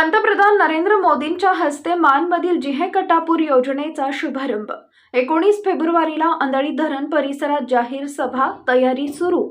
पंतप्रधान नरेंद्र मोदींच्या हस्ते मानमधील जिहे कटापूर योजनेचा शुभारंभ. एकोणीस फेब्रुवारीला अंधळी धरण परिसरात जाहीर सभा तयारी सुरू.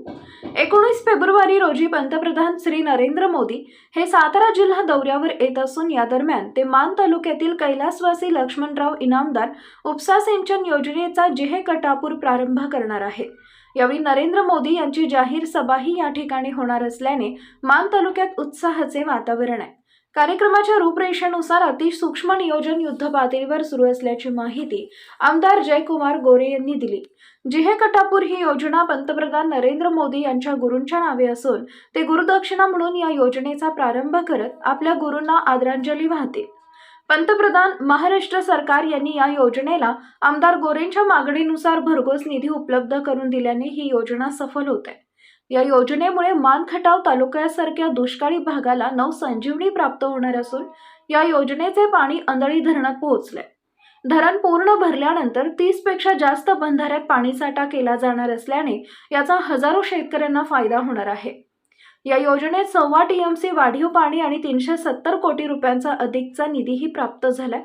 एकोणीस फेब्रुवारी रोजी पंतप्रधान श्री नरेंद्र मोदी हे सातारा जिल्हा दौऱ्यावर येत असून या दरम्यान ते मान तालुक्यातील कैलासवासी लक्ष्मणराव इनामदार उपसा सिंचन योजनेचा जिहे कटापूर प्रारंभ करणार आहेत यावेळी नरेंद्र मोदी यांची जाहीर सभाही या ठिकाणी होणार असल्याने मान तालुक्यात उत्साहाचे वातावरण आहे. कार्यक्रमाच्या रूपरेषेनुसार अतिसूक्ष्म नियोजन युद्ध पातळीवर सुरू असल्याची माहिती आमदार जयकुमार गोरे यांनी दिली. जिहे कटापूर ही योजना पंतप्रधान नरेंद्र मोदी यांच्या गुरूंच्या नावे असून ते गुरुदक्षिणा म्हणून या योजनेचा प्रारंभ करत आपल्या गुरूंना आदरांजली वाहतील पंतप्रधान महाराष्ट्र सरकार यांनी या योजनेला आमदार गोरेंच्या मागणीनुसार भरघोस निधी उपलब्ध करून दिल्याने ही योजना सफल होत आहे. या योजनेमुळे मानखटाव तालुक्यासारख्या दुष्काळी भागाला नवसंजीवनी प्राप्त होणार असून या योजनेचे पाणी अंधळी धरणात पोहोचले धरण पूर्ण भरल्यानंतर तीसपेक्षा जास्त बंधाऱ्यात पाणीसाठा केला जाणार असल्याने याचा हजारो शेतकऱ्यांना फायदा होणार आहे. या योजनेत सव्वा टीएमसी वाढीव पाणी आणि तीनशे सत्तर कोटी रुपयांचा अधिकचा निधीही प्राप्त झालाय.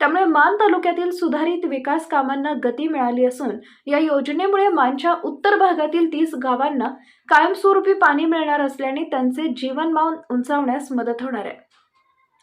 त्यामुळे मान तालुक्यातील सुधारित विकास कामांना गती मिळाली असून या योजनेमुळे मानच्या उत्तर भागातील तीस गावांना कायमस्वरूपी पाणी मिळणार असल्याने त्यांचे जीवनमान उंचावण्यास मदत होणार आहे.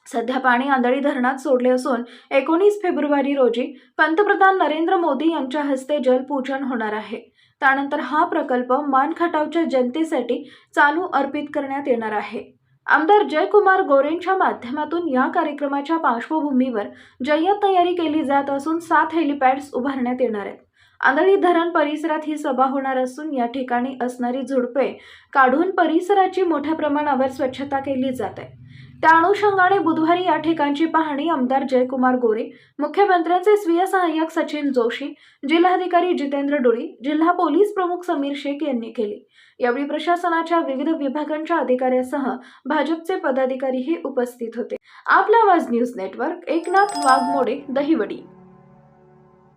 सध्या पाणी आंधळी धरणात सोडले असून एकोणीस फेब्रुवारी रोजी पंतप्रधान नरेंद्र मोदी यांच्या हस्ते जलपूजन होणार आहे. त्यानंतर हा प्रकल्प मानखटावच्या जनतेसाठी चालू अर्पित करण्यात येणार आहे. आमदार जयकुमार गोरेंच्या माध्यमातून या कार्यक्रमाच्या पार्श्वभूमीवर जय्यत तयारी केली जात असून सात हेलिपॅड्स उभारण्यात येणार आहेत. आंधळी धरण परिसरात ही सभा होणार असून या ठिकाणी असणारी झुडपे काढून परिसराची मोठ्या प्रमाणावर स्वच्छता केली जात आहे. त्या अनुषंगाने बुधवारी या ठिकाणची पाहणी आमदार जयकुमार गोरे मुख्यमंत्र्यांचे स्वीय सहाय्यक सचिन जोशी जिल्हाधिकारी जितेंद्र डुळी जिल्हा पोलीस प्रमुख समीर शेख यांनी केली. यावेळी प्रशासनाच्या विविध विभागांच्या अधिकाऱ्यासह भाजपचे पदाधिकारीही उपस्थित होते. Aapla Awaaz news network Eknath Waghmode Dahiwadi.